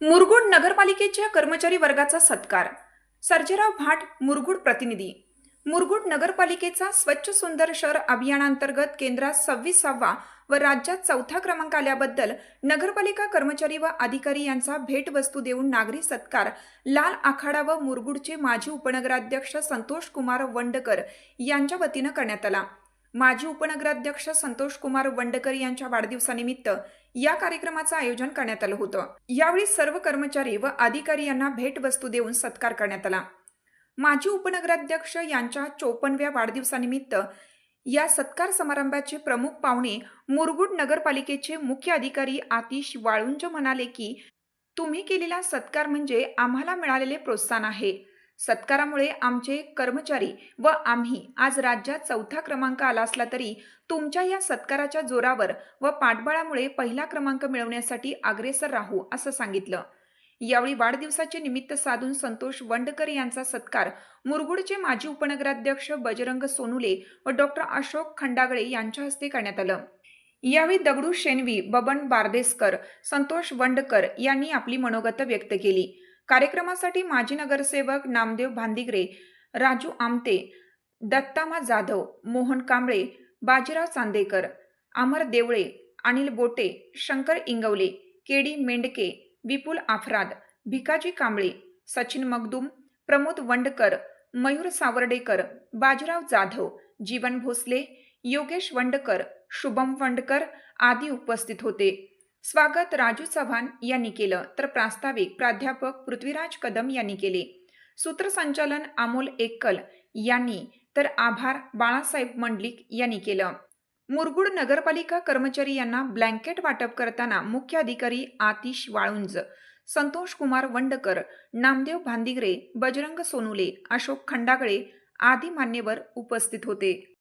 मुरगुड नगरपालिकेच्या कर्मचारी वर्गाचा सत्कार. सर्जेराव भाट मुरगुड प्रतिनिधी. मुरगुड नगरपालिकेचा स्वच्छ सुंदर शहर अभियानांतर्गत केंद्रात सव्वीसावा व राज्यात चौथा क्रमांक आल्याबद्दल नगरपालिका कर्मचारी व अधिकारी यांचा भेटवस्तू देऊन नागरी सत्कार लाल आखाडा व मुरगुडचे माजी उपनगराध्यक्ष संतोष कुमार वंडकर यांच्या वतीनं करण्यात आला. माजी उपनगराध्यक्ष संतोष कुमार वंडकर यांच्या वाढदिवसानिमित्त या कार्यक्रमाचं आयोजन करण्यात आलं होतं. यावेळी सर्व कर्मचारी व अधिकारी यांना भेटवस्तू देऊन सत्कार करण्यात आला. माजी उपनगराध्यक्ष यांच्या चोपनव्या वाढदिवसानिमित्त या सत्कार समारंभाचे प्रमुख पाहुणे मुरगुड नगरपालिकेचे मुख्य अधिकारी आतिश वाळुंज म्हणाले की तुम्ही केलेला सत्कार म्हणजे आम्हाला मिळालेले प्रोत्साहन आहे. सत्कारामुळे आमचे कर्मचारी व आम्ही आज राज्यात चौथा क्रमांक आला असला तरी तुमच्या या सत्काराच्या जोरावर व पाठबळामुळे पहिला क्रमांक मिळवण्यासाठी अग्रेसर राहू असं सांगितलं. यावेळी वाढदिवसाचे निमित्त साधून संतोष वंडकर यांचा सत्कार मुरगुडचे माजी उपनगराध्यक्ष बजरंग सोनुले व डॉक्टर अशोक खंडागळे यांच्या हस्ते करण्यात आलं. यावेळी दगडू शेनवी बबन बारदेसकर संतोष वंडकर यांनी आपली मनोगत व्यक्त केली. कार्यक्रमासाठी माजी नगरसेवक नामदेव भांदिगरे राजू आमते दत्तामा जाधव मोहन कांबळे बाजीराव चांदेकर अमर देवळे अनिल बोटे शंकर इंगवले केडी मेंडके विपुल आफराद भिकाजी कांबळे सचिन मगदूम प्रमोद वंडकर मयूर सावर्डेकर बाजीराव जाधव जीवन भोसले योगेश वंडकर शुभम वंडकर आदी उपस्थित होते. स्वागत राजू चव्हाण यांनी केलं तर प्रास्ताविक प्राध्यापक पृथ्वीराज कदम यांनी केले. सूत्रसंचालन अमोल एक्कल यांनी तर आभार बाळासाहेब मंडलिक यांनी केलं. मुरगुड नगरपालिका कर्मचारी यांना ब्लँकेट वाटप करताना मुख्य अधिकारी आतिश वाळुंज संतोष कुमार वंडकर नामदेव भांदिगरे बजरंग सोनुले अशोक खंडागळे आदी मान्यवर उपस्थित होते.